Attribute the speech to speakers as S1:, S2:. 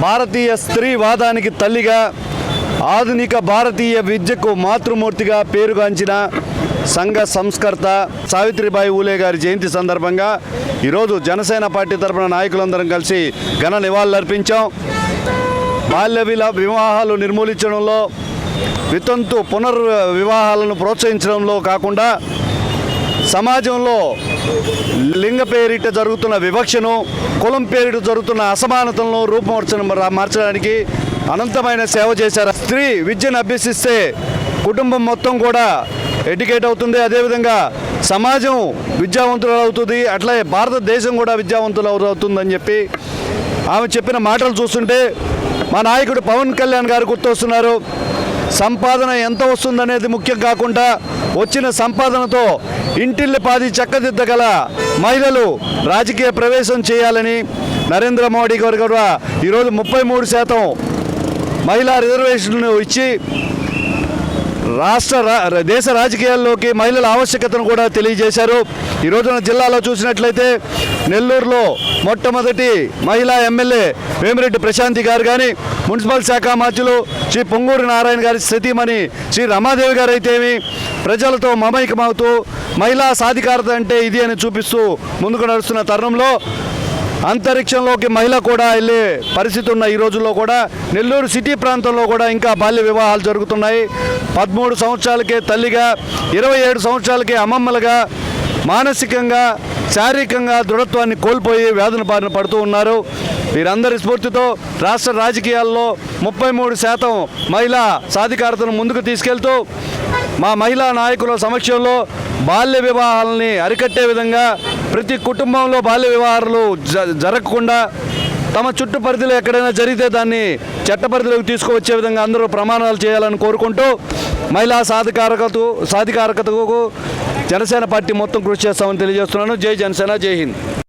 S1: భారతీయ స్త్రీ వాదానికి తల్లిగా ఆధునిక భారతీయ విద్యకు మాతృమూర్తిగా పేరుగాంచిన సంఘ సంస్కర్త సావిత్రిబాయి ఊలే గారి జయంతి సందర్భంగా ఈరోజు జనసేన పార్టీ తరఫున నాయకులందరం కలిసి ఘన నివాళులర్పించాం. బాల్య వివాహాలు నిర్మూలించడంలో వితంతు పునర్ వివాహాలను ప్రోత్సహించడంలో కాకుండా సమాజంలో లింగ పేరిట జరుగుతున్న వివక్షను కులం పేరిట జరుగుతున్న అసమానతలను రూపుమార్చడం మార్చడానికి అనంతమైన సేవ చేశారు. స్త్రీ విద్యను అభ్యసిస్తే కుటుంబం మొత్తం కూడా ఎడ్యుకేట్ అవుతుంది. అదేవిధంగా సమాజం విద్యావంతులు అవుతుంది అట్లాగే భారతదేశం కూడా విద్యావంతులు అవుతుందని చెప్పి ఆమె చెప్పిన మాటలు చూస్తుంటే మా నాయకుడు పవన్ కళ్యాణ్ గారు గుర్తొస్తున్నారు. సంపాదన ఎంత వస్తుందనేది ముఖ్యం కాకుండా వచ్చిన సంపాదనతో ఇంటిల్లిపాది చక్కదిద్దగల మహిళలు రాజకీయ ప్రవేశం చేయాలని నరేంద్ర మోడీ గారు కూడా ఈరోజు ముప్పై మూడు శాతం మహిళా రిజర్వేషన్లు ఇచ్చి రాష్ట్ర రా- దేశ రాజకీయాల్లోకి మహిళల ఆవశ్యకతను కూడా తెలియజేశారు. ఈ రోజున జిల్లాలో చూసినట్లయితే నెల్లూరులో మొట్టమొదటి మహిళా ఎమ్మెల్యే వేమిరెడ్డి ప్రశాంతి గారు కానీ మున్సిపల్ శాఖ మంత్రులు శ్రీ పొంగూరు నారాయణ గారి స్థితిమని శ్రీ రమాదేవి గారు అయితేమి ప్రజలతో మమైకమవుతూ మహిళా సాధికారత అంటే ఇది అని చూపిస్తూ ముందుకు నడుస్తున్న తరుణంలో అంతరిక్షంలోకి మహిళ కూడా వెళ్ళే పరిస్థితి ఉన్న ఈ రోజుల్లో కూడా నెల్లూరు సిటీ ప్రాంతంలో కూడా ఇంకా బాల్య వివాహాలు జరుగుతున్నాయి. పదమూడు సంవత్సరాలకే తల్లిగా ఇరవై ఏడు సంవత్సరాలకే అమ్మమ్మలుగా మానసికంగా శారీరకంగా దృఢత్వాన్ని కోల్పోయి వ్యాధుల బారిన పడుతూ ఉన్నారు. వీరందరి స్ఫూర్తితో రాష్ట్ర రాజకీయాల్లో ముప్పై మూడు శాతం మహిళా సాధికారతను ముందుకు తీసుకెళ్తూ మా మహిళా నాయకుల సమక్షంలో బాల్య వివాహాలని అరికట్టే విధంగా ప్రతి కుటుంబంలో బాల్య వివాహాలు జ- జరగకుండా తమ చుట్టు పరిధిలో ఎక్కడైనా జరిగితే దాన్ని చట్ట పరిధిలోకి తీసుకువచ్చే విధంగా అందరూ ప్రమాణాలు చేయాలని కోరుకుంటూ మహిళా సాధికారకత సాధికారకతకు జనసేన పార్టీ మొత్తం కృషి చేస్తామని తెలియజేస్తున్నాను. జై జనసేన జై హింద్.